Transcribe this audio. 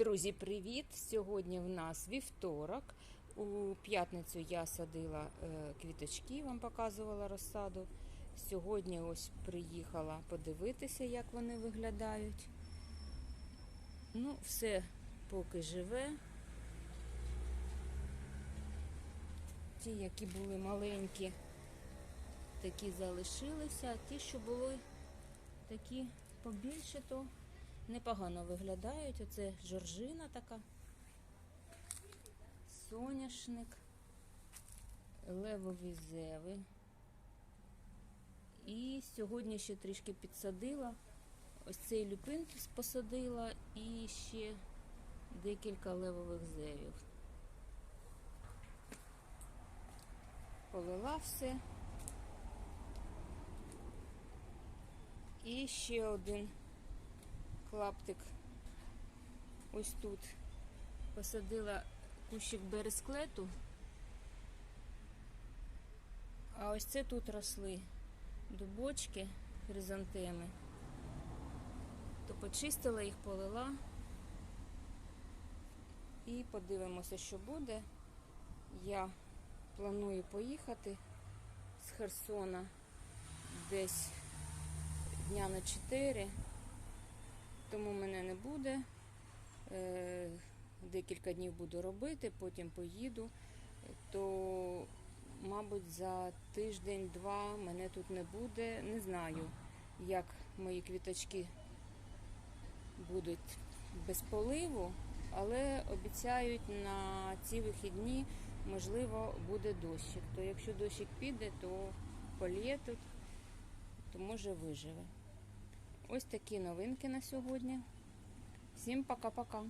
Друзі, привіт! Сьогодні в нас вівторок. У п'ятницю я садила е, квіточки, вам показувала розсаду. Сьогодні ось приїхала подивитися, як вони виглядають. Ну, все поки живе. Ті, які були маленькі, такі залишилися, а ті, що були такі побільше, то непогано виглядають. Оце жоржина така, соняшник, левові зеви. І сьогодні ще трішки підсадила. Ось цей люпин посадила і ще декілька левових зевів. Полила все. І ще один клаптик ось тут посадила кущик бересклету. А ось це тут росли дубочки, хризантеми. То почистила їх, полила. І подивимося, що буде. Я планую поїхати з Херсона десь дня на 4 тому мене не буде. Е, Декілька днів буду робити, потім поїду. То, мабуть, за тиждень-два мене тут не буде. Не знаю, як мої квіточки будуть без поливу, але обіцяють на ці вихідні, можливо, буде дощик. То якщо дощик піде, то полє тут, то може виживе. Ось такі новинки на сьогодні. Всім пока-пока.